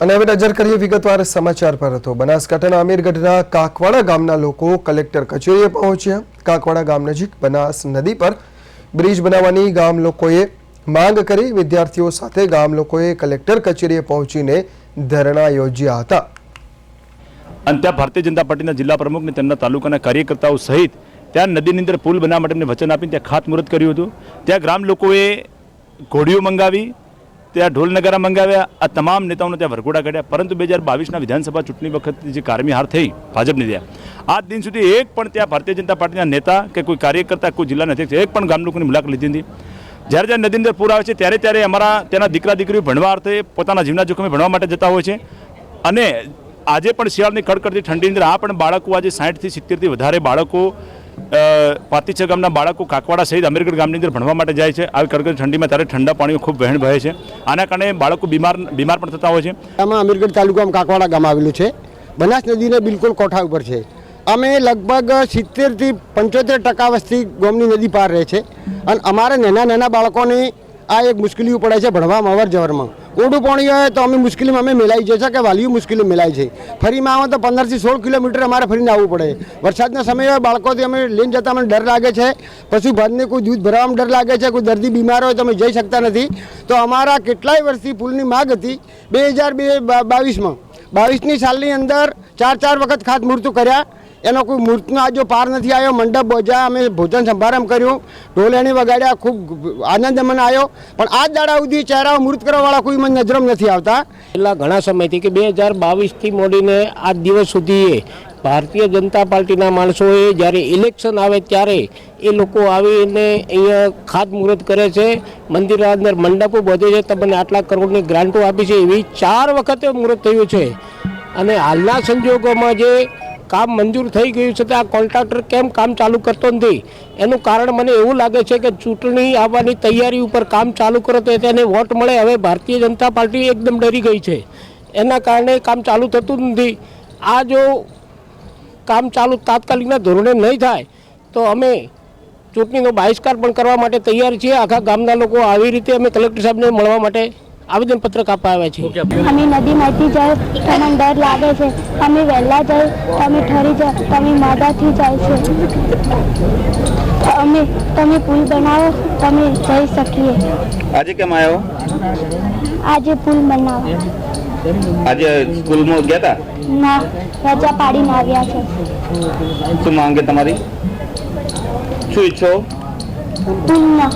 અને હવે નજર કરીએ વિગતવાર સમાચાર પર હતો બનાસકાંઠાના અમીરગઢના કાકવાડા ગામના લોકો કલેક્ટર કચેરીએ પહોંચ્યા. કાકવાડા ગામ નજીક બનાસ નદી પર બ્રિજ બનાવવાની ગામ લોકોએ માંગ કરી. વિદ્યાર્થીઓ સાથે ગામ લોકોએ કલેક્ટર કચેરીએ પહોંચીને ધરણા યોજ્યા હતા. અને ત્યાં ભારતીય જનતા પાર્ટીના જિલ્લા પ્રમુખ અને તેમના તાલુકાના કાર્યકર્તાઓ સહિત ત્યાં નદીની અંદર પુલ બનાવવા માટે વચન આપીને ત્યાં ખાતમુહૂર્ત કર્યું હતું. ત્યાં ગ્રામ લોકોએ ઘોડીઓ મંગાવી ત્યાં ઢોલ નગારા મંગાવ્યા, આ તમામ નેતાઓને ત્યાં વરઘોડા કાઢ્યા. પરંતુ બે હજાર બાવીસના વિધાનસભા ચૂંટણી વખત જે કારમી હાર થઈ, ભાજપની ત્યાં. આજ દિન સુધી એક પણ ત્યાં ભારતીય જનતા પાર્ટીના નેતા કે કોઈ કાર્યકર્તા, કોઈ જિલ્લાના અધ્યક્ષ, એક પણ ગામ લોકોની મુલાકાત લીધી હતી જ્યારે જ્યારે નદીની અંદર પૂર આવે છે, ત્યારે ત્યારે અમારા ત્યાંના દીકરા દીકરીઓ ભણવા અર્થે પોતાના જીવના જોખમે ભણવા માટે જતા હોય છે. અને આજે પણ શિયાળની કડકડતી ઠંડીની અંદર આ પણ બાળકો આજે સાઠથી સિત્તેરથી વધારે બાળકો અ, પાતીચા ગામના બાળકો કાકવાડા સહિત અમીરગઢ ગામની અંદર ભણવા માટે જાય છે. આવી કડકડતી ઠંડીમાં ત્યારે ઠંડા પાણીઓ ખૂબ વહેણ વહે છે. આના કારણે બાળકો બીમાર બીમાર પણ થતા હોય છે. આમાં અમીરગઢ તાલુકામાં કાકવાડા ગામ આવેલું છે. બનાસ નદીને બિલકુલ કોઠા ઉપર છે. અમે લગભગ સિત્તેરથી પંચોતેર ટકા વસ્તી ગોમની નદી પાર રહે છે. અને અમારે નાના નાના બાળકોની આ એક મુશ્કેલીઓ પડે છે ભણવામાં અવર જવરમાં ઓડું પાણી હોય તો અમે મુશ્કેલીમાં અમે મેલાઈ જઈએ છીએ કે વાલીઓ મુશ્કેલી મેલાય છે. ફરીમાં આવે તો પંદરથી સોળ કિલોમીટર અમારે ફરીને આવવું પડે. વરસાદના સમયે બાળકોથી અમે લઈને જતા અમને ડર લાગે છે. પશુભાતને કોઈ દૂધ ભરવામાં ડર લાગે છે, કોઈ દર્દી બીમાર હોય તો અમે જઈ શકતા નથી. તો અમારા કેટલાય વર્ષથી પુલની માગ હતી બે હજાર બે, બાવીસમાં. બાવીસની સાલની અંદર ચાર ચાર વખત ખાતમુહૂર્તો કર્યા. એનો કોઈ મૂર્તનો આજો પાર નથી આવ્યો, મંડપ બોજા અમે ભોજન સંભારંભ કર્યું, ઢોલેણી વગાડ્યા, ખૂબ આનંદ મને આવ્યો પણ આ દાડા સુધી ચહેરાઓ મૂર્ત કરવાવાળા કોઈ મને નજરમ નથી આવતા. છેલ્લા ઘણા સમયથી કે બે હજાર બાવીસથી મોડીને આજ દિવસ સુધી ભારતીય જનતા પાર્ટીના માણસોએ જ્યારે ઇલેક્શન આવે ત્યારે એ લોકો આવીને અહીંયા ખાતમુહૂર્ત કરે છે, મંદિરના અંદર મંડપો બધે છે, તમને આટલા કરોડની ગ્રાન્ટો આપી છે, એવી ચાર વખતે મુહૂર્ત થયું છે. અને હાલના સંજોગોમાં જે કામ મંજૂર થઈ ગયું છે તો આ કોન્ટ્રાક્ટર કેમ કામ ચાલુ કરતો નથી? એનું કારણ મને એવું લાગે છે કે ચૂંટણી આવવાની તૈયારી ઉપર કામ ચાલુ કરો તો તેને વોટ મળે. હવે ભારતીય જનતા પાર્ટી એકદમ ડરી ગઈ છે. એના કારણે કામ ચાલુ થતું નથી. આ જો કામ ચાલુ તાત્કાલિકના ધોરણે નહીં થાય, તો અમે ચૂંટણીનો બહિષ્કાર પણ કરવા માટે તૈયાર છીએ. આખા ગામના લોકો આવી રીતે અમે કલેક્ટર સાહેબને મળવા માટે આવેદનપત્રક આપવા આવ્યા છે અમે નદીમાંથી જાય તમને ડર લાગે છે. અમે વહેલા જાય તમે અમે ઠરી જાય તમે મોડાથી જાય છે. અમે તમે પુલ બનાવો તમે જઈ શકીએ. આજે કેમ આવ્યો આજે પુલ બનાવો. આજે સ્કૂલમાં ગયા હતા ના રજા પાડીને આવ્યા છે. શું માંગે તમારી? શું ઈચ્છો? પુલનો